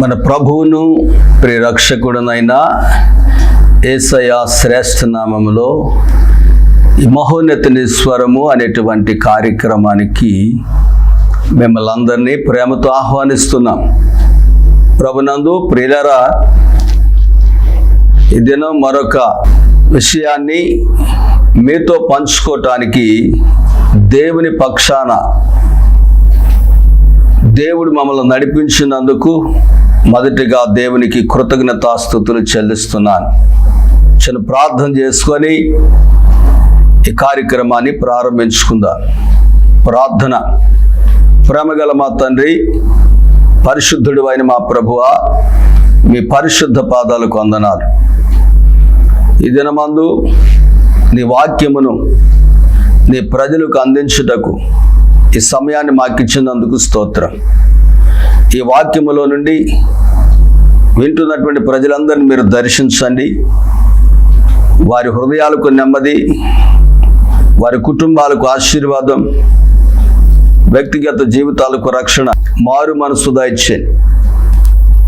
మన ప్రభువును ప్రిరక్షకుడునైన ఏసయ శ్రేష్ఠ నామములో మహోన్నతిని స్వరము అనేటువంటి కార్యక్రమానికి మిమ్మల్ని అందరినీ ప్రేమతో ఆహ్వానిస్తున్నాం. ప్రభునందు ప్రియులరా ఈ దినం మరొక విషయాన్ని మీతో పంచుకోవటానికి దేవుని పక్షాన దేవుడు మమ్మల్ని నడిపించినందుకు మొదటిగా దేవునికి కృతజ్ఞతాస్థుతులు చెల్లిస్తున్నాను. చిన్న ప్రార్థన చేసుకొని ఈ కార్యక్రమాన్ని ప్రారంభించుకుందాం. ప్రార్థన. ప్రేమగల మా తండ్రి పరిశుద్ధుడు అయిన మా ప్రభువ మీ పరిశుద్ధ పాదాలకు వందనాలు. ఈ దినమందు నీ వాక్యమును నీ ప్రజలకు అందించుటకు ఈ సమయాన్ని మాకు ఇచ్చినందుకు స్తోత్రం. ఈ వాక్యములో నుండి వింటున్నటువంటి ప్రజలందరినీ మీరు దర్శించండి. వారి హృదయాలకు నెమ్మది వారి కుటుంబాలకు ఆశీర్వాదం వ్యక్తిగత జీవితాలకు రక్షణ మారు మనసు దయచేయండి.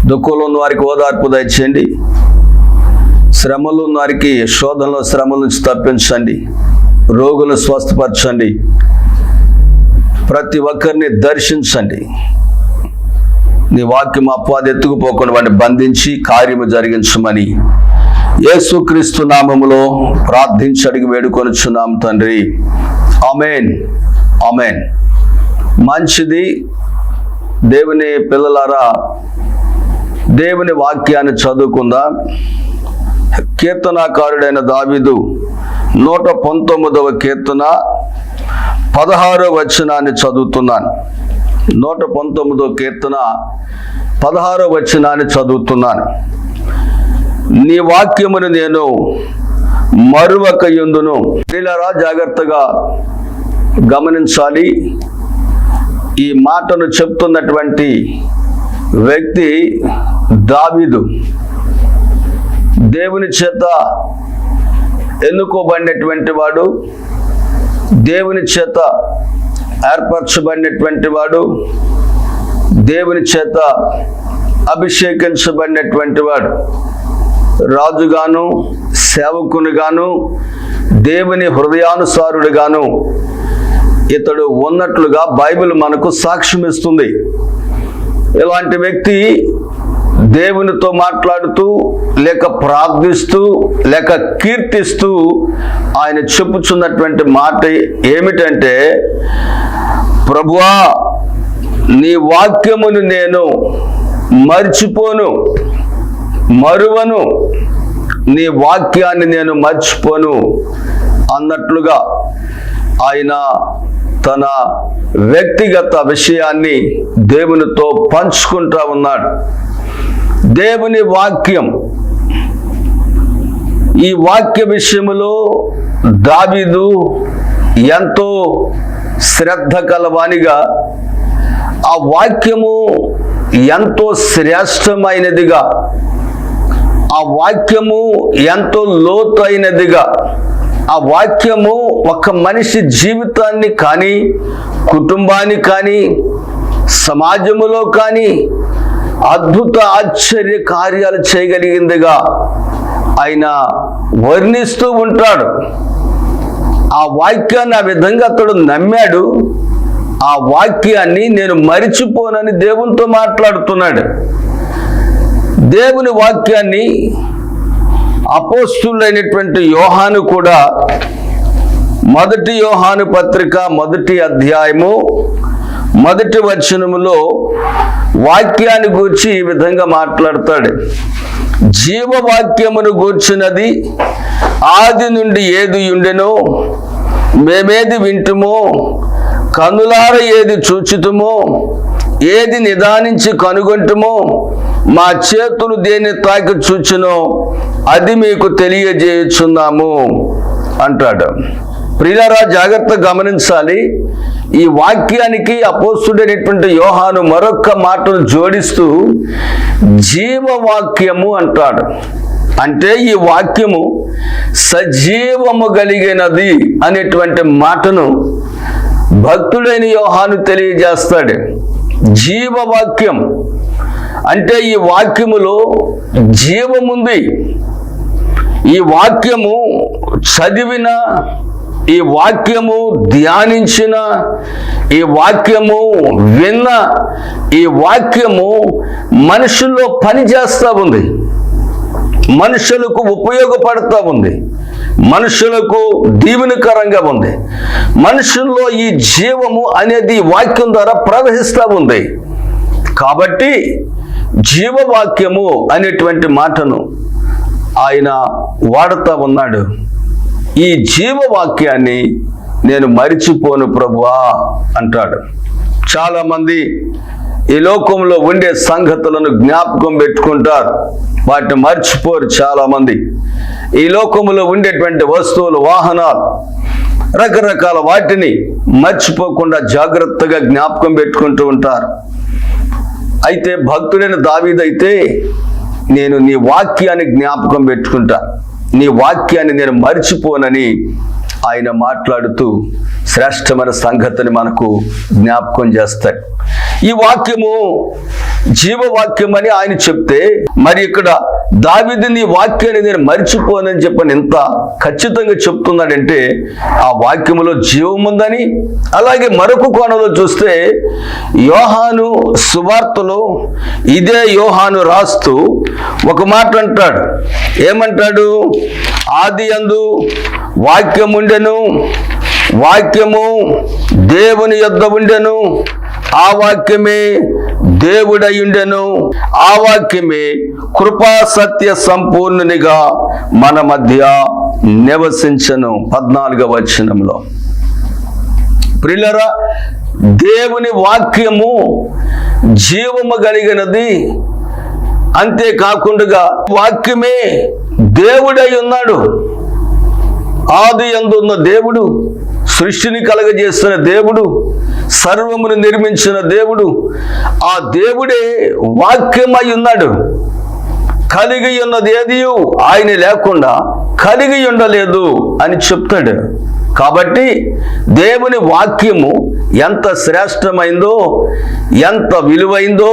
దుఃఖంలో ఉన్న వారికి ఓదార్పు దయచేయండి. శ్రమలో ఉన్న వారికి శోధనలో శ్రమల నుంచి తప్పించండి. రోగులు స్వస్థపరచండి. ప్రతి ఒక్కరిని దర్శించండి. నీ వాక్యం అపవాది ఎత్తుకుపోకుండా వాడిని బంధించి కార్యము జరిగించమని యేసుక్రీస్తు నామములో ప్రార్థించి అడిగి వేడుకొనుచున్నాం తండ్రి. అమేన్ అమేన్ మంచిది దేవుని పిల్లలారా దేవుని వాక్యాన్ని చదువుకుందాం. కీర్తనాకారుడైన దావిదు నూట పంతొమ్మిదవ కీర్తన పదహారో వచనాన్ని చదువుతున్నాను. నూట పంతొమ్మిదో కీర్తన పదహారో వచనాన్ని చదువుతున్నాను. నీ వాక్యమును నేను మరువక ఎందును పిల్లరా జాగ్రత్తగా గమనించాలి. ఈ మాటను చెప్తున్నటువంటి వ్యక్తి దావీదు. దేవుని చేత ఎన్నుకోబడినటువంటి వాడు. దేవుని చేత ఏర్పరచబడినటువంటి వాడు దేవుని చేత అభిషేకించబడినటువంటి వాడు రాజుగాను సేవకునిగాను దేవుని హృదయానుసారుడుగాను ఇతడు ఉన్నట్లుగా బైబిల్ మనకు సాక్ష్యం ఇస్తుంది ఇలాంటి వ్యక్తి దేవునితో మాట్లాడుతూ లేక ప్రార్థిస్తూ లేక కీర్తిస్తూ ఆయన చెప్పుచున్నటువంటి మాట ఏమిటంటే ప్రభువా నీ వాక్యమును నేను మర్చిపోను మరువను నీ వాక్యాన్ని నేను మర్చిపోను అన్నట్లుగా ఆయన తన వ్యక్తిగత విషయాన్ని దేవునితో పంచుకుంటా ఉన్నాడు. దేవుని వాక్యం. ఈ వాక్య విషయంలో దావీదు ఎంతో శ్రద్ధ కలవానిగా ఆ వాక్యము ఎంతో శ్రేష్టమైనదిగా ఆ వాక్యము ఎంతో లోతైనదిగా ఆ వాక్యము ఒక మనిషి జీవితాన్ని కానీ కుటుంబాన్ని కానీ సమాజములో కానీ అద్భుత ఆశ్చర్య కార్యాలు చేయగలిగిందిగా ఆయన వర్ణిస్తూ ఉంటాడు. ఆ వాక్యాన్ని ఆ విధంగా అతడు నమ్మాడు. ఆ వాక్యాన్ని నేను మరిచిపోనని దేవునితో మాట్లాడుతున్నాడు. దేవుని వాక్యాన్ని అపోస్తులైనటువంటి యోహాను కూడా మొదటి యోహాను పత్రిక మొదటి అధ్యాయము మొదటి వచనములో వాక్యాన్ని గూర్చి ఈ విధంగా మాట్లాడతాడు. జీవవాక్యమును గూర్చినది ఆది నుండి ఏది ఉండెనో మేమేది వింటుమో కనులార ఏది చూచుతుమో ఏది నిదానించి కనుగొంటుమో మా చేతులు దేన్ని తాకి చూచినో అది మీకు తెలియజేయుచున్నాము అంటాడు. ప్రియులరా జాగ్రత్త గమనించాలి. ఈ వాక్యానికి అపోస్తుడైనటువంటి యోహాను మరొక మాటను జోడిస్తూ జీవవాక్యము అంటాడు. అంటే ఈ వాక్యము సజీవము కలిగినది అనేటువంటి మాటను భక్తుడైన యోహాను తెలియజేస్తాడు. జీవవాక్యం అంటే ఈ వాక్యములో జీవముంది. ఈ వాక్యము చదివిన ఈ వాక్యము ధ్యానించిన ఈ వాక్యము విన్న ఈ వాక్యము మనుషుల్లో పనిచేస్తూ ఉంది. మనుషులకు ఉపయోగపడుతూ ఉంది. మనుషులకు దీవెనకరంగా ఉంది. మనుషుల్లో ఈ జీవము అనేది వాక్యం ద్వారా ప్రవహిస్తూ ఉంది. కాబట్టి జీవవాక్యము అనేటువంటి మాటను ఆయన వాడుతూ ఉన్నాడు. ఈ జీవవాక్యాన్ని నేను మరిచిపోను ప్రభువా అంటాడు. చాలామంది ఈ లోకంలో ఉండే సంగతులను జ్ఞాపకం పెట్టుకుంటారు. వాటిని మర్చిపోరు చాలామంది. ఈ లోకంలో ఉండేటువంటి వస్తువులు వాహనాలు రకరకాల వాటిని మర్చిపోకుండా జాగ్రత్తగా జ్ఞాపకం పెట్టుకుంటూ ఉంటారు. అయితే భక్తుడైన దావీదైతే నేను నీ వాక్యాన్ని జ్ఞాపకం పెట్టుకుంటా. నీ వాక్యాన్ని నేను మర్చిపోనని ఆయన మాట్లాడుతూ శ్రేష్టమైన సంగతిని మనకు జ్ఞాపకం చేస్తాడు. ఈ వాక్యము జీవవాక్యం అని ఆయన చెప్తే మరి ఇక్కడ దావిది నీ వాక్యాన్ని నేను మర్చిపోనని చెప్పని ఎంత ఖచ్చితంగా చెప్తున్నాడంటే ఆ వాక్యములో జీవం ఉందని. అలాగే మరొక కోణంలో చూస్తే యోహాను సువార్తలో ఇదే యోహాను రాస్తూ ఒక మాట అంటాడు. ఏమంటాడు? ఆది అందు వాక్యం ఉండెను వాక్యము దేవుని యొద్ద ఉండెను. ఆ వాక్యమే దేవుడయుండెను. ఆ వాక్యమే కృపా సత్య సంపూర్ణునిగా మన మధ్య నివసించను. పద్నాలుగవ వచనంలో. ప్రిలరా దేవుని వాక్యము జీవము కలిగినది. అంతేకాకుండా వాక్యమే దేవుడై ఉన్నాడు ఆది అందున్న దేవుడు సృష్టిని కలగజేస్తున్న దేవుడు సర్వమును నిర్మించిన దేవుడు ఆ దేవుడే వాక్యమై ఉన్నాడు. కలిగి ఉన్నది ఏది? ఆయన లేకుండా కలిగి ఉండలేదు అని చెప్తాడు. కాబట్టి దేవుని వాక్యము ఎంత శ్రేష్టమైందో ఎంత విలువైందో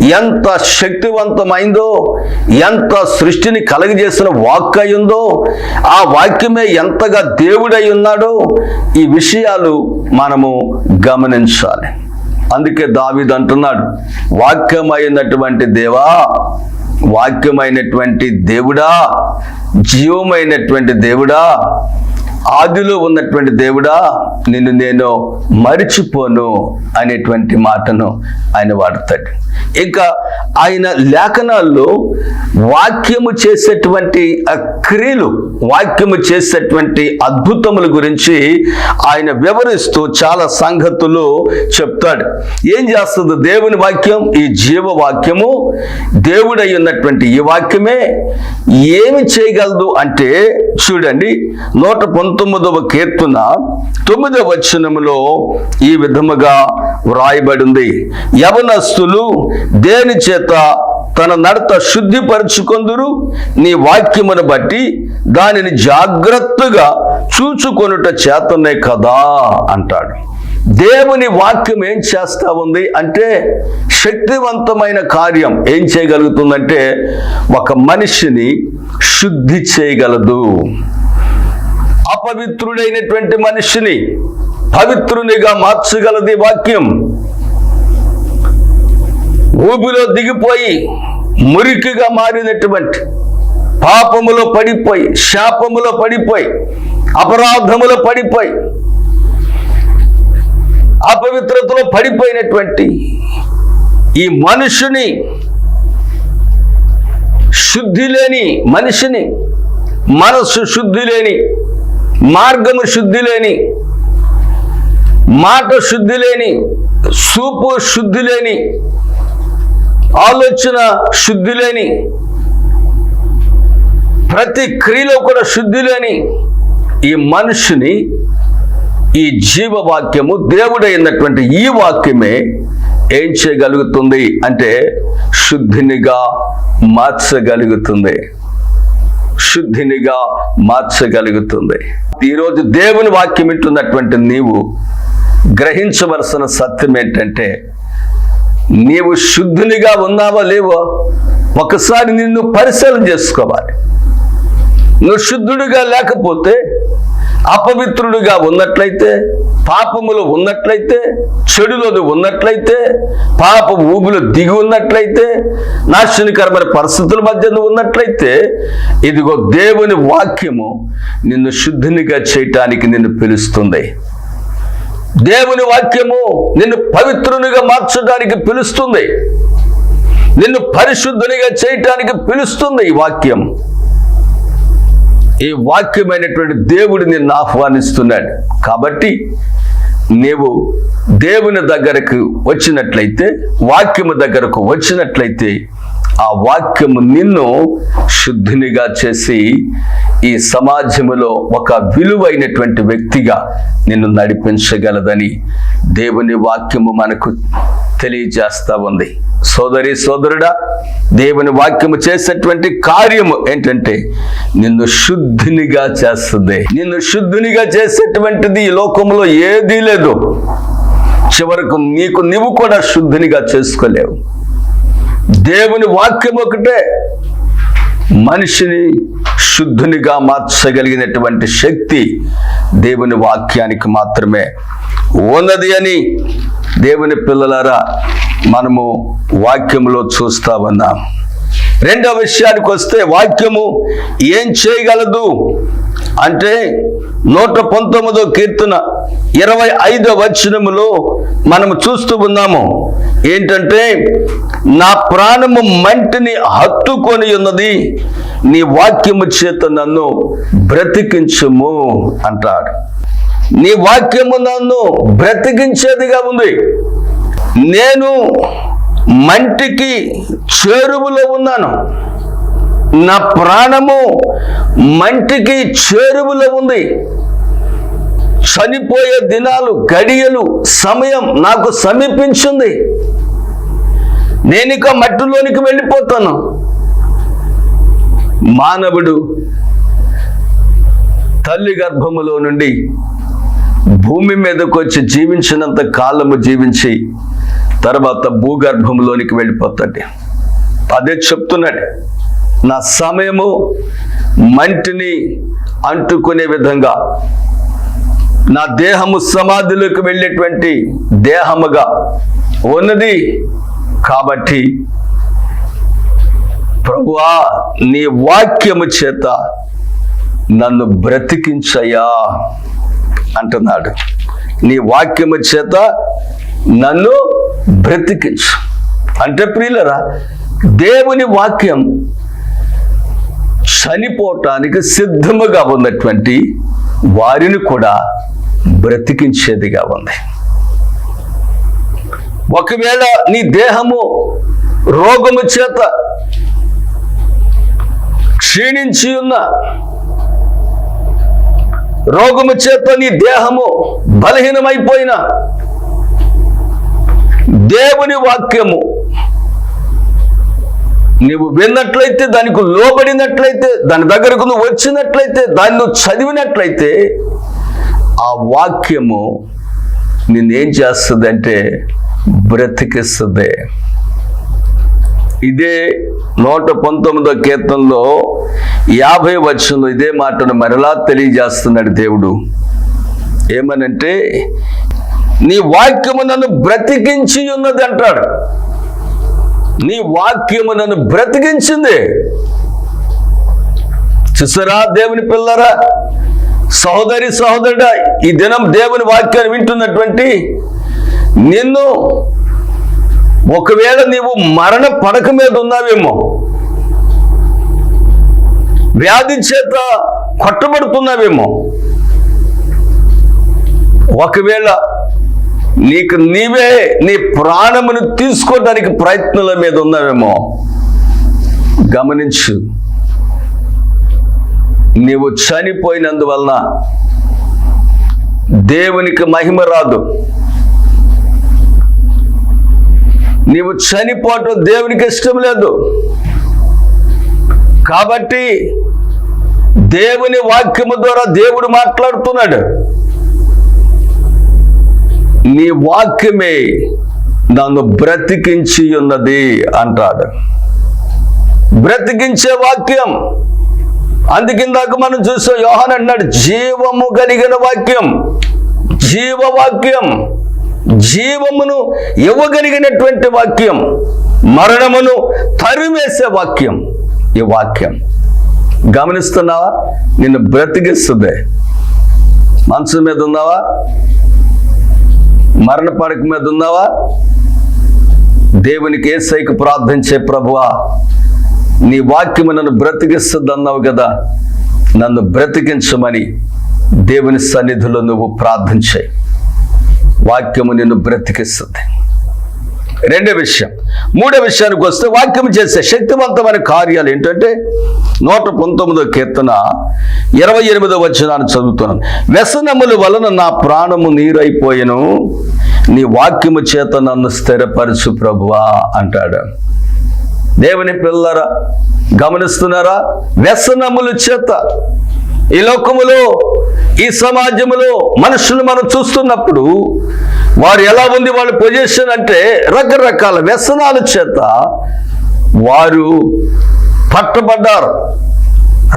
ఎంత శక్తివంతమైందో ఎంత సృష్టిని కలగజేసిన వాక్ అయిందో ఆ వాక్యమే ఎంతగా దేవుడై ఉన్నాడో ఈ విషయాలు మనము గమనించాలి. అందుకే దావిదంటున్నాడు వాక్యమైనటువంటి దేవా వాక్యమైనటువంటి దేవుడా జీవమైనటువంటి దేవుడా ఆదిలో ఉన్నటువంటి దేవుడా నిన్ను నేను మరిచిపోను అనేటువంటి మాటను ఆయన వాడతాడు. ఇంకా ఆయన లేఖనాల్లో వాక్యము చేసేటువంటి క్రియలు వాక్యము చేసేటువంటి అద్భుతముల గురించి ఆయన వివరిస్తూ చాలా సంగతులు చెప్తాడు. ఏం చేస్తుంది దేవుని వాక్యం? ఈ జీవ వాక్యము దేవుడై ఉన్నటువంటి ఈ వాక్యమే ఏమి చేయగలదు అంటే చూడండి నూట పంతొమ్మిదవ కీర్తన తొమ్మిదవ వచనములో ఈ విధముగా వ్రాయబడింది. యవనస్తులు దేని చేత తన నడత శుద్ధిపరుచుకొందురు? నీ వాక్యమును బట్టి దానిని జాగ్రత్తగా చూచుకొనుట చేతనే కదా అంటాడు. దేవుని వాక్యం ఏం చేస్తా ఉంది అంటే శక్తివంతమైన కార్యం ఏం చేయగలుగుతుందంటే ఒక మనిషిని శుద్ధి చేయగలదు. అపవిత్రుడైనటువంటి మనిషిని పవిత్రునిగా మార్చగలది వాక్యం. ఊపిలో దిగిపోయి మురికిగా మారినటువంటి పాపములో పడిపోయి శాపములో పడిపోయి అపరాధములో పడిపోయి అపవిత్రతలో పడిపోయినటువంటి ఈ మనుషుని శుద్ధి లేని మనిషిని మనస్సు శుద్ధి లేని మార్గము శుద్ధి లేని మాట శుద్ధి లేని సూపు శుద్ధి లేని ఆలోచన శుద్ధి లేని ప్రతి క్రియలో కూడా శుద్ధి లేని ఈ మనిషిని ఈ జీవవాక్యము దేవుడైనటువంటి ఈ వాక్యమే ఏం చేయగలుగుతుంది అంటే శుద్ధినిగా మార్చగలుగుతుంది. శుద్ధినిగా మార్చగలుగుతుంది. ఈరోజు దేవుని వాక్యం వింటున్నటువంటి నీవు గ్రహించవలసిన సత్యం ఏంటంటే నీవు శుద్ధునిగా ఉన్నావా లేవో ఒకసారి నిన్ను పరిశీలన చేసుకోవాలి. నువ్వు శుద్ధుడిగా లేకపోతే అపవిత్రుడిగా ఉన్నట్లయితే పాపములో ఉన్నట్లయితే చెడులో ఉన్నట్లయితే పాప ఊబిలో దిగి ఉన్నట్లయితే నాశనకరమైన పరిస్థితుల మధ్య నువ్వు ఉన్నట్లయితే ఇదిగో దేవుని వాక్యము నిన్ను శుద్ధినిగా చేయటానికి నిన్ను పిలుస్తుంది. దేవుని వాక్యము నిన్ను పవిత్రునిగా మార్చడానికి పిలుస్తుంది. నిన్ను పరిశుద్ధునిగా చేయటానికి పిలుస్తుంది ఈ వాక్యం. ఈ వాక్యమైనటువంటి దేవుడు నిన్ను ఆహ్వానిస్తున్నాడు. కాబట్టి నీవు దేవుని దగ్గరకు వచ్చినట్లయితే వాక్యము దగ్గరకు వచ్చినట్లయితే ఆ వాక్యము నిన్ను శుద్ధినిగా చేసి ఈ సమాజములో ఒక విలువైనటువంటి వ్యక్తిగా నిన్ను నడిపించగలదని దేవుని వాక్యము మనకు తెలియజేస్తా ఉంది. సోదరి సోదరుడా దేవుని వాక్యము చేసేటువంటి కార్యము ఏంటంటే నిన్ను శుద్ధినిగా చేస్తుంది. నిన్ను శుద్ధినిగా చేసేటువంటిది ఈ లోకంలో ఏదీ లేదు. చివరకు నీకు నీవు కూడా శుద్ధినిగా చేసుకోలేవు. దేవుని వాక్యం ఒకటే. మనిషిని శుద్ధునిగా మార్చగలిగినటువంటి శక్తి దేవుని వాక్యానికి మాత్రమే. ఉన్నది అని దేవుని పిల్లలారా మనము వాక్యంలో చూస్తా ఉన్నాం. రెండవ విషయానికి వస్తే వాక్యము ఏం చేయగలదు? అంటే నూట పంతొమ్మిదో కీర్తన ఇరవై ఐదో వచనములో మనము చూస్తూ ఉన్నాము. ఏంటంటే నా ప్రాణము మంటిని హత్తుకొని ఉన్నది నీ వాక్యము చేత నన్ను బ్రతికించము అంటాడు. నీ వాక్యము నన్ను బ్రతికించేదిగా ఉంది. నేను మంటికి చేరువులో ఉన్నాను. నా ప్రాణము మంటికి చేరువులో ఉంది. చనిపోయే దినాలు గడియలు సమయం నాకు సమీపించింది. నేను మట్టిలోనికి వెళ్ళిపోతాను. మానవుడు తల్లి గర్భములో నుండి భూమి మీదకు వచ్చి జీవించినంత కాలము జీవించి తర్వాత భూగర్భంలోనికి వెళ్ళిపోతాడు. అదే చెప్తున్నాడు. నా సమయము మంటిని అంటుకునే విధంగా నా దేహము సమాధిలోకి వెళ్ళేటువంటి దేహముగా ఉన్నది కాబట్టి ప్రభువా నీ వాక్యము చేత నన్ను బ్రతికించయ్యా అంటున్నాడు. నీ వాక్యము చేత నన్ను బ్రతికించు. అంటే ప్రియులరా దేవుని వాక్యం చనిపోవటానికి సిద్ధముగా ఉన్నటువంటి వారిని కూడా బ్రతికించేదిగా ఉంది. ఒకవేళ నీ దేహము రోగము చేత క్షీణించి ఉన్న రోగము చేత నీ దేహము బలహీనమైపోయిన దేవుని వాక్యము నువ్వు విన్నట్లయితే దానికి లోబడినట్లయితే దాని దగ్గరకు నువ్వు వచ్చినట్లయితే దాన్ని నువ్వు చదివినట్లయితే ఆ వాక్యము నిన్నేం చేస్తుందంటే బ్రతికిస్తుంది. ఇదే నూట పంతొమ్మిదో కీర్తనలో యాభై వచ్చంలో ఇదే మాటను మరలా తెలియజేస్తున్నాడు దేవుడు. ఏమనంటే నీ వాక్యము నన్ను బ్రతికించి ఉన్నది అంటాడు. నీ వాక్యము నన్ను బ్రతికించింది. చూసారా దేవుని పిల్లరా? సహోదరి సహోదరుడ ఈ దినం దేవుని వాక్యాన్ని వింటున్నటువంటి నిన్ను ఒకవేళ నీవు మరణ పడక మీద ఉన్నావేమో వ్యాధి చేత కొట్టబడుతున్నావేమో ఒకవేళ నీకు నీవే నీ ప్రాణమును తీసుకోవడానికి ప్రయత్నాల మీద ఉన్నావేమో. గమనించు. నీవు చనిపోయినందువలన దేవునికి మహిమ రాదు. నీవు చనిపోవటం దేవునికి ఇష్టం లేదు. కాబట్టి దేవుని వాక్యము ద్వారా దేవుడు మాట్లాడుతున్నాడు. నీ వాక్యమే నన్ను బ్రతికించి ఉన్నది అంటాడు. బ్రతికించే వాక్యం. అందుకిందాక మనం చూసాం యోహన్ అన్నాడు జీవము కలిగిన వాక్యం. జీవవాక్యం. జీవమును ఇవ్వగలిగినటువంటి వాక్యం. మరణమును తరిమేసే వాక్యం. ఈ వాక్యం. గమనిస్తున్నావా? నిన్ను బ్రతికిస్తుంది. మనసు మీద ఉన్నావా? మరణ పడక మీద ఉన్నావా? దేవునికి ఏ సైకి ప్రార్థించే ప్రభువా నీ వాక్యము నన్ను బ్రతికిస్తుంది అన్నావు కదా నన్ను బ్రతికించమని దేవుని సన్నిధిలో నువ్వు ప్రార్థించాయి. వాక్యము నిన్ను బ్రతికిస్తుంది. రెండో విషయం. మూడో విషయానికి వస్తే వాక్యం చేసే శక్తివంతమైన కార్యాలు ఏంటంటే నూట పంతొమ్మిదో కీర్తన ఇరవై ఎనిమిదో వచ్చినాన్ని చదువుతున్నాను. వ్యసనముల వలన నా ప్రాణము నీరైపోయాను. నీ వాక్యము చేత నన్ను స్థిరపరచు ప్రభువా అంటాడు. దేవుని పిల్లరా గమనిస్తున్నారా? వ్యసనముల చేత ఈ లోకములో ఈ సమాజంలో మనుషులు మనం చూస్తున్నప్పుడు వారు ఎలా ఉంది వాళ్ళ పొజిషన్ అంటే రకరకాల వ్యసనాల చేత వారు పట్టబడ్డారు.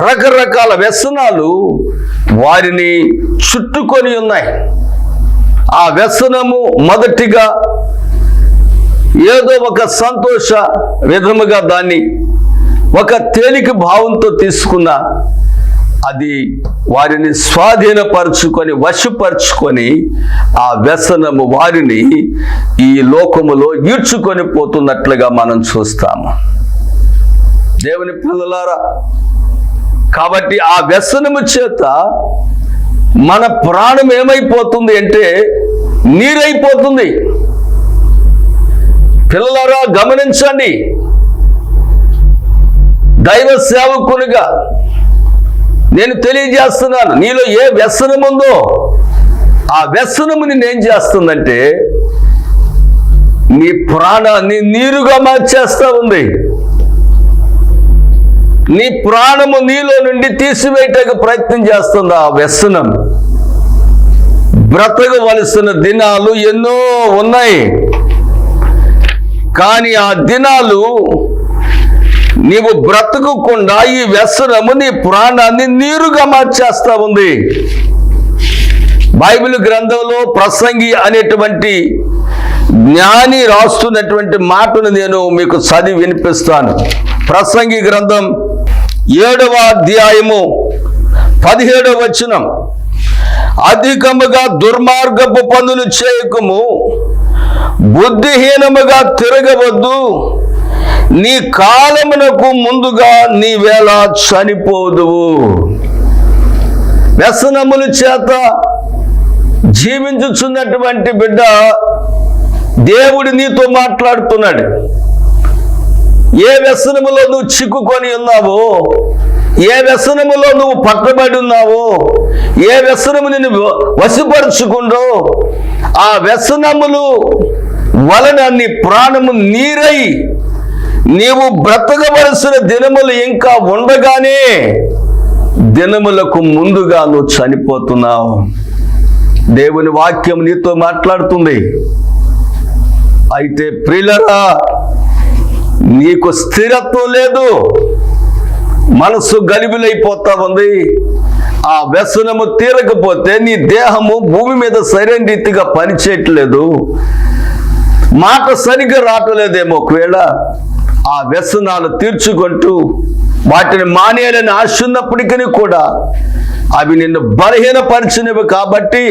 రకరకాల వ్యసనాలు వారిని చుట్టుకొని ఉన్నాయి. ఆ వ్యసనము మొదటిగా ఏదో ఒక సంతోష విధముగా దాన్ని ఒక తేలిక భావంతో తీసుకున్న అది వారిని స్వాధీనపరుచుకొని వశపరుచుకొని ఆ వ్యసనము వారిని ఈ లోకములో ఈడ్చుకొని పోతున్నట్లుగా మనం చూస్తాము. దేవుని పిల్లలారా కాబట్టి ఆ వ్యసనము చేత మన ప్రాణం ఏమైపోతుంది అంటే నీరైపోతుంది. పిల్లలారా గమనించండి. దైవ సేవకునిగా నేను తెలియజేస్తున్నాను. నీలో ఏ వ్యసనం ఉందో ఆ వ్యసనము నేనేం చేస్తుందంటే నీ ప్రాణాన్ని నీరుగా మార్చేస్తా ఉంది. నీ ప్రాణము నీలో నుండి తీసివేయటకు ప్రయత్నం చేస్తుంది ఆ వ్యసనం. బ్రతకవలసిన దినాలు ఎన్నో ఉన్నాయి. కానీ ఆ దినాలు నీవు బ్రతకకుండా ఈ వ్యసనము నీ ప్రాణాన్ని నీరుగా మార్చేస్తా ఉంది. బైబిల్ గ్రంథంలో ప్రసంగి అనేటువంటి జ్ఞాని రాస్తున్నటువంటి మాటను నేను మీకు చదివి వినిపిస్తాను. ప్రసంగి గ్రంథం ఏడవ అధ్యాయము పదిహేడవ వచనం. అధికముగా దుర్మార్గపు పనులు చేయకము బుద్ధిహీనముగా తిరగవద్దు. నీ కాలమునకు ముందుగా నీవేళ చనిపోదువు. వ్యసనముల చేత జీవించుచున్నటువంటి బిడ్డ దేవుడు నీతో మాట్లాడుతున్నాడు. ఏ వ్యసనములో నువ్వు చిక్కుకొని ఉన్నావో ఏ వ్యసనములో నువ్వు పట్టబడి ఉన్నావో ఏ వ్యసనము నిన్ను వశపరుచుకుండో ఆ వ్యసనములు వలన నీ ప్రాణము నీరై నీవు బ్రతకవలసిన దినములు ఇంకా ఉండగానే దినములకు ముందుగా నువ్వు చనిపోతున్నావు. దేవుని వాక్యం నీతో మాట్లాడుతుంది. అయితే ప్రియులరా నీకు స్థిరత్వం లేదు. మనసు గలిబిలైపోతా ఉంది. ఆ వ్యసనము తీరకపోతే నీ దేహము భూమి మీద సరైన రీతిగా పనిచేయట్లేదు. మాట సరిగ్గా రావట్లేదేమో ఒకవేళ. ఆ వ్యసనాలు తీర్చుకుంటూ వాటిని మానేయాలని ఆశ ఉన్నప్పటికీ కూడా అవి నిన్ను బలహీనపరిచినవి కాబట్టి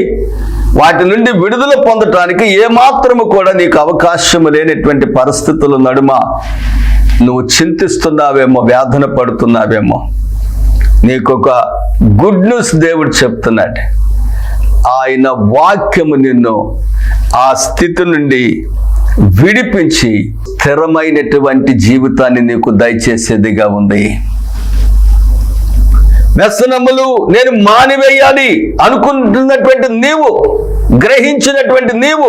వాటి నుండి విడుదల పొందటానికి ఏమాత్రము కూడా నీకు అవకాశం లేనటువంటి పరిస్థితుల నడుమ నువ్వు చింతిస్తున్నావేమో వేదన పడుతున్నావేమో. నీకు ఒక గుడ్ న్యూస్ దేవుడు చెప్తున్నాడు. ఆయన వాక్యము నిన్ను ఆ స్థితి నుండి విడిపించి స్థిరమైనటువంటి జీవితాన్ని నీకు దయచేసేదిగా ఉంది. వ్యసనములు నేను మానివేయాలి అనుకుంటున్నటువంటి నీవు గ్రహించినటువంటి నీవు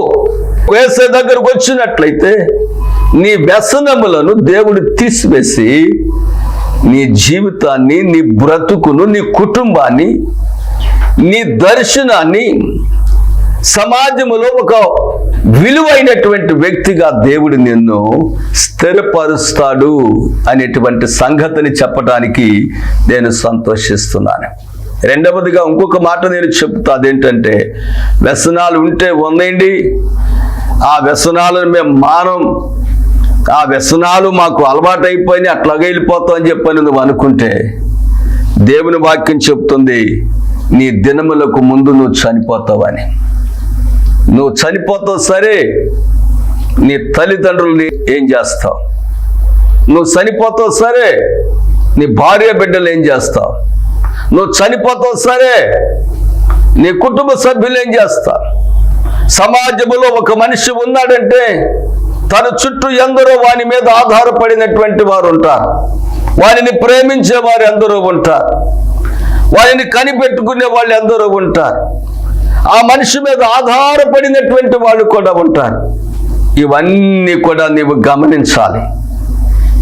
వేసే దగ్గరకు వచ్చినట్లయితే నీ వ్యసనములను దేవుడు తీసివేసి నీ జీవితాన్ని నీ బ్రతుకును నీ కుటుంబాన్ని నీ దర్శనాన్ని సమాజములో ఒక విలువైనటువంటి వ్యక్తిగా దేవుడు నిన్ను స్థిరపరుస్తాడు అనేటువంటి సంగతిని చెప్పడానికి నేను సంతోషిస్తున్నాను. రెండవదిగా ఇంకొక మాట నేను చెప్తా అదేంటంటే వ్యసనాలు ఉంటే ఉందండి ఆ వ్యసనాలను మేము మానం. ఆ వ్యసనాలు మాకు అలవాటు అట్లాగే వెళ్ళిపోతాం అని చెప్పని నువ్వు అనుకుంటే దేవుని వాక్యం చెప్తుంది నీ దినములకు ముందు నువ్వు చనిపోతావని. నువ్వు చనిపోతావు సరే నీ తల్లిదండ్రుల్ని ఏం చేస్తావు? నువ్వు చనిపోతావు సరే నీ భార్య బిడ్డలు ఏం చేస్తావు? నువ్వు చనిపోతావు సరే నీ కుటుంబ సభ్యులు ఏం చేస్తా సమాజంలో ఒక మనిషి ఉన్నాడంటే తన చుట్టూ ఎందరో వాని మీద ఆధారపడినటువంటి వారు ఉంటారు. వారిని ప్రేమించే వారు ఎందరో ఉంటారు. వారిని కనిపెట్టుకునే వాళ్ళు ఎందరో ఉంటారు. ఆ మనిషి మీద ఆధారపడినటువంటి వాళ్ళు కూడా ఉంటారు. ఇవన్నీ కూడా నీవు గమనించాలి.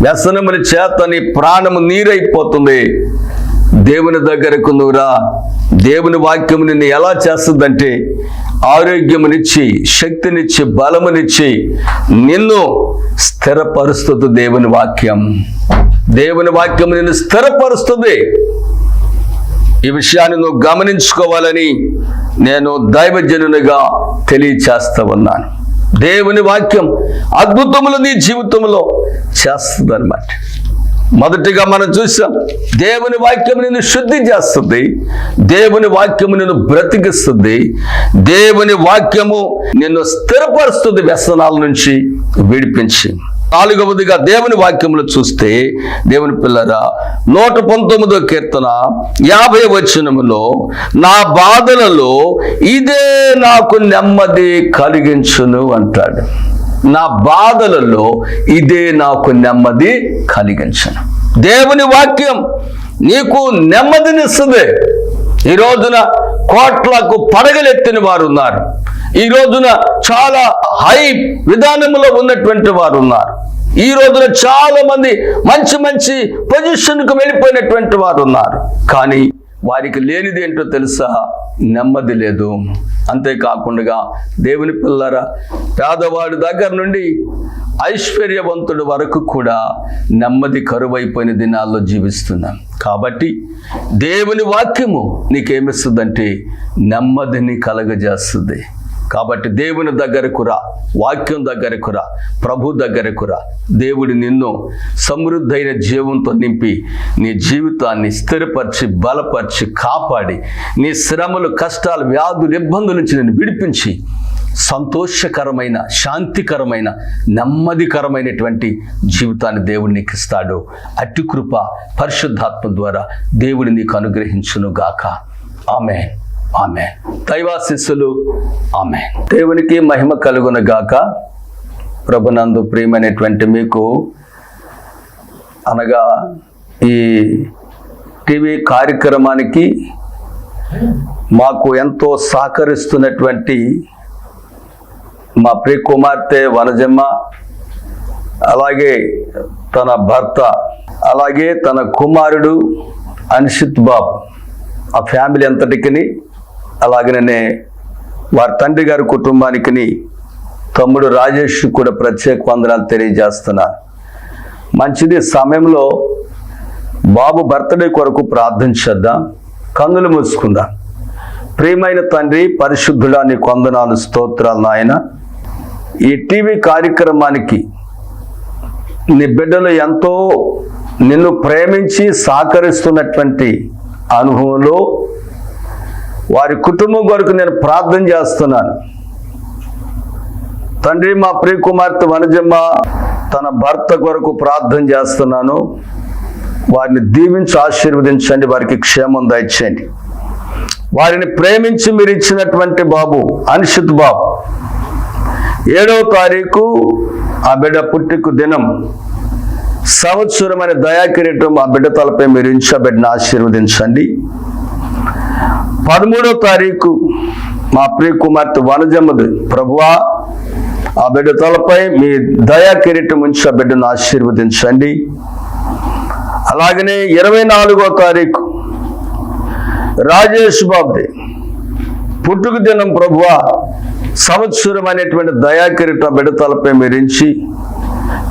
వ్యసనముల చేత నీ ప్రాణము నీరైపోతుంది. దేవుని దగ్గరకు నువ్వురా దేవుని వాక్యం నిన్ను ఎలా చేస్తుందంటే ఆరోగ్యమునిచ్చి శక్తినిచ్చి బలమునిచ్చి నిన్ను స్థిరపరుస్తుంది దేవుని వాక్యం. దేవుని వాక్యం నిన్ను స్థిరపరుస్తుంది. ఈ విషయాన్ని నువ్వు గమనించుకోవాలని నేను దైవజనునిగా తెలియచేస్తా ఉన్నాను దేవుని వాక్యం అద్భుతములు నీ జీవితంలో చేస్తుంది మొదటిగా మనం చూసాం దేవుని వాక్యం నిన్ను శుద్ధి చేస్తుంది దేవుని వాక్యము నిన్ను బ్రతికిస్తుంది దేవుని వాక్యము నిన్ను స్థిరపరుస్తుంది వ్యసనాల నుంచి విడిపించి. నాలుగవదిగా దేవుని వాక్యములు చూస్తే దేవుని పిల్లరా నూట పంతొమ్మిదో కీర్తన యాభై వచనములో నా బాధలలో ఇదే నాకు నెమ్మది కలిగించును అంటాడు. నా బాధలలో ఇదే నాకు నెమ్మది కలిగించను. దేవుని వాక్యం నీకు నెమ్మదినిస్తుంది. ఈ రోజున కోట్లకు పడగలెత్తిన వారు ఉన్నారు ఈ రోజున చాలా హై విధానంలో ఉన్నటువంటి వారు ఉన్నారు ఈ రోజున చాలా మంది మంచి మంచి పొజిషన్కు వెళ్ళిపోయినటువంటి వారు ఉన్నారు కానీ వారికి లేనిది ఏంటో తెలుసా? నెమ్మది లేదు. అంతేకాకుండా దేవుని పిల్లర పేదవాడి దగ్గర నుండి ఐశ్వర్యవంతుడి వరకు కూడా నెమ్మది కరువైపోయిన దినాల్లో జీవిస్తున్నాం. కాబట్టి దేవుని వాక్యము నీకేమిస్తుందంటే నెమ్మదిని కలగజేస్తుంది. కాబట్టి దేవుని దగ్గరకు రా వాక్యం దగ్గరకు రా ప్రభు దగ్గరకు రా. దేవుడు నిన్ను సమృద్ధైన జీవంతో నింపి నీ జీవితాన్ని స్థిరపరిచి బలపరిచి కాపాడి నీ శ్రమలు కష్టాలు వ్యాధులు ఇబ్బందుల నుంచి నేను విడిపించి సంతోషకరమైన శాంతికరమైన నెమ్మదికరమైనటువంటి జీవితాన్ని దేవుడు నీకు ఇస్తాడు. అట్టి కృప పరిశుద్ధాత్మ ద్వారా దేవుడు నీకు అనుగ్రహించును గాక ఆమె ఆమె. దైవాశిస్సులు ఆమె. దేవునికి మహిమ కలుగును గాక. ప్రభునందు ప్రియమైనటువంటి మీకు అనగా ఈ టీవీ కార్యక్రమానికి మాకు ఎంతో సహకరిస్తున్నటువంటి మా ప్రియ కుమార్తె వనజమ్మ అలాగే తన భర్త అలాగే తన కుమారుడు అన్షిత్ బాబు ఆ ఫ్యామిలీ అంతటికిని అలాగనే వారి తండ్రి గారి కుటుంబానికి తమ్ముడు రాజేష్ కూడా ప్రత్యేక వందనాలు తెలియజేస్తున్నా. మంచిది సమయంలో బాబు బర్త్డే కొరకు ప్రార్థన చేద్దాం కన్నులు మూసుకుందాం. ప్రియమైన తండ్రి పరిశుద్ధుడా నీ కొందనాలు స్తోత్రాలు నాయన. ఈ టీవీ కార్యక్రమానికి నీ బిడ్డలు ఎంతో నిన్ను ప్రేమించి సహకరిస్తున్నటువంటి అనుభవంలో వారి కుటుంబం కొరకు నేను ప్రార్థన చేస్తున్నాను. తండ్రి మా ప్రియ కుమార్తె వనజమ్మ తన భర్త కొరకు ప్రార్థన చేస్తున్నాను. వారిని దీవించి ఆశీర్వదించండి వారికి క్షేమం దయచేయండి. వారిని ప్రేమించి మీరు ఇచ్చినటువంటి బాబు అనిషిత్ బాబు ఏడవ తారీఖు ఆ బిడ్డ పుట్టికు దినం సంవత్సరం అనే దయాకిరీటం ఆ బిడ్డ తలపై మీరు ఇచ్చి ఆ బిడ్డను ఆశీర్వదించండి. పదమూడో తారీఖు మా ప్రియ కుమార్తె వనజమ్మది. ప్రభువా ఆ బిడ్డ తలపై మీ దయా కిరీటం ఉంచి ఆ బిడ్డను ఆశీర్వదించండి. అలాగనే ఇరవై నాలుగో తారీఖు రాజేష్ బాబుది. పుట్టుక దినం ప్రభువా సంవత్సరం అనేటువంటి బిడ్డ తలపై మీరించి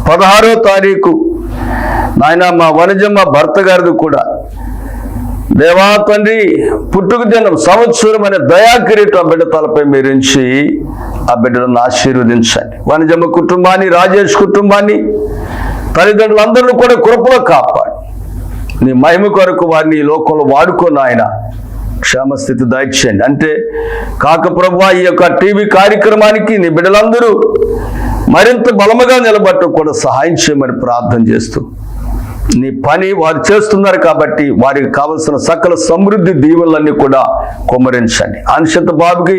పదహారో తారీఖు నాయన మా వనజమ్మ భర్త గారిది కూడా దేవా తండ్రి పుట్టుక దినం సంవత్సరం అనే ఆ బిడ్డ తలపై మీరించి ఆ బిడ్డలను ఆశీర్వదించండి. వనజమ్మ కుటుంబాన్ని రాజేష్ కుటుంబాన్ని తల్లిదండ్రులందరినీ కూడా కృపలో కాపాడు. నీ మహిమ కొరకు వారిని ఈ లోకంలో వాడుకోను ఆయన క్షేమస్థితి దయచేయండి. అంటే కాక ప్రభు ఈ యొక్క టీవీ కార్యక్రమానికి నీ బిడ్డలందరూ మరింత బలముగా నిలబట్టు కూడా సహాయం చేయమని ప్రార్థన చేస్తూ నీ పని వారు చేస్తున్నారు కాబట్టి వారికి కావలసిన సకల సమృద్ధి దీవులన్నీ కూడా కుమరించండి అంశత బాబుకి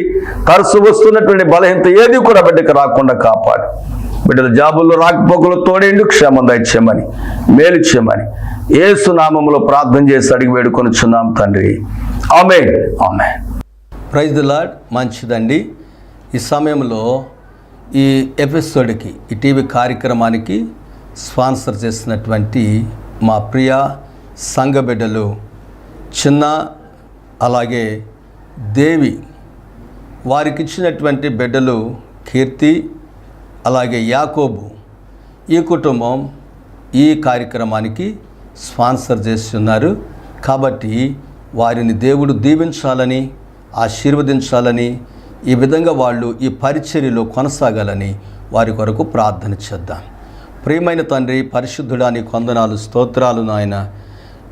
తరచు వస్తున్నటువంటి బలహీనత ఏది కూడా బిడ్డకి రాకుండా కాపాడు. బిడ్డల జాబుల్లో రాకపోకలు తోడేండు క్షేమం దయచేయమని మేలు చేయమని ఏసు నామంలో ప్రార్థన చేసి అడిగి వేడుకొనిచున్నాం తండ్రి. ఆమె ఆమె ప్రైజ్ ది లాడ్ మంచిదండి. ఈ సమయంలో ఈ ఎపిసోడ్కి ఈ టీవీ కార్యక్రమానికి స్పాన్సర్ చేసినటువంటి మా ప్రియ సంఘ బిడ్డలు చిన్న అలాగే దేవి వారికి ఇచ్చినటువంటి బిడ్డలు కీర్తి అలాగే యాకోబు ఈ కుటుంబం ఈ కార్యక్రమానికి స్పాన్సర్ చేస్తున్నారు. కాబట్టి వారిని దేవుడు దీవించాలని ఆశీర్వదించాలని ఈ విధంగా వాళ్ళు ఈ పరిచర్యలో కొనసాగాలని వారి కొరకు ప్రార్థన చేద్దాం. ప్రియమైన తండ్రి పరిశుద్ధుడాని కొందనాలు స్తోత్రాలు నాయన.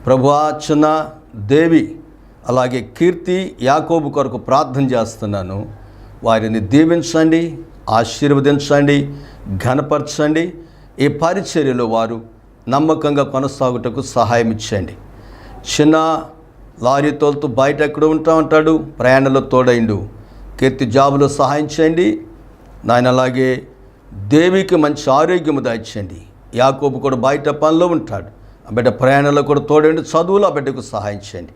ప్రభువా చిన్న దేవి అలాగే కీర్తి యాకోబు కొరకు ప్రార్థన చేస్తున్నాను. వారిని దీవించండి ఆశీర్వదించండి ఘనపరచండి. ఈ పరిచర్యలో వారు నమ్మకంగా కొనసాగుటకు సహాయం ఇచ్చండి. చిన్న లారీ తోలుతూ బయట ఎక్కడ ఉంటా ఉంటాడు ప్రయాణంలో తోడైండు. కీర్తి జాబులో సహాయం చేయండి. నాయన అలాగే దేవికి మంచి ఆరోగ్యము దాయించండి యాకోబు కూడా బయట పనిలో ఉంటాడు. ఆ బిడ్డ ప్రయాణంలో కూడా తోడండి చదువులో ఆ బిడ్డకు సహాయం చేయండి.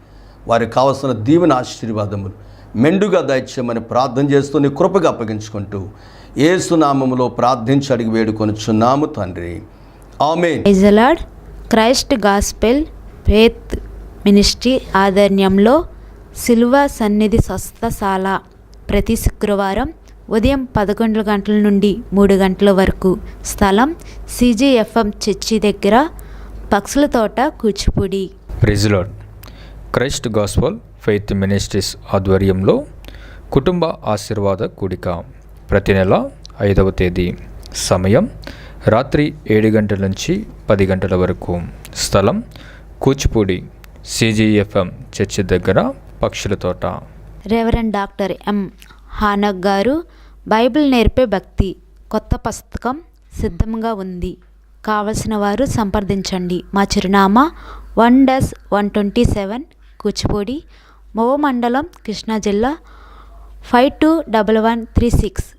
వారికి కావలసిన దీవెన ఆశీర్వాదములు మెండుగా దయచేయమని ప్రార్థన చేస్తూ నీ కృపగా అప్పగించుకుంటూ ఏసునామములో ప్రార్థించి అడిగి వేడుకొనుచున్నాము తండ్రి. ఆమె ఐజలాడ్ క్రైస్ట్ గాస్పెల్ ఫేత్ మినిస్ట్రీ ఆధ్వర్యంలో సిల్వ సన్నిధి స్వస్థశాల ప్రతి శుక్రవారం ఉదయం పదకొండు గంటల నుండి మూడు గంటల వరకు స్థలం సిజిఎఫ్ఎం చర్చి దగ్గర పక్షుల తోట కూచిపూడి. ప్రెజిలాడ్ క్రైస్ట్ గాస్పల్ ఫెయిత్ మినిస్ట్రీస్ ఆధ్వర్యంలో కుటుంబ ఆశీర్వాద కూడిక ప్రతి నెల ఐదవ తేదీ సమయం రాత్రి ఏడు గంటల నుంచి పది గంటల వరకు స్థలం కూచిపూడి సిజిఎఫ్ఎం చర్చి దగ్గర పక్షుల తోట. రెవరెండ్ డాక్టర్ ఎం హానక్ గారు బైబిల్ నేర్పే భక్తి కొత్త పుస్తకం సిద్ధంగా ఉంది. కావలసిన వారు సంప్రదించండి. మా చిరునామా one does one twenty seven Kuchipudi Mova మండలం కృష్ణా జిల్లా five two double one three six.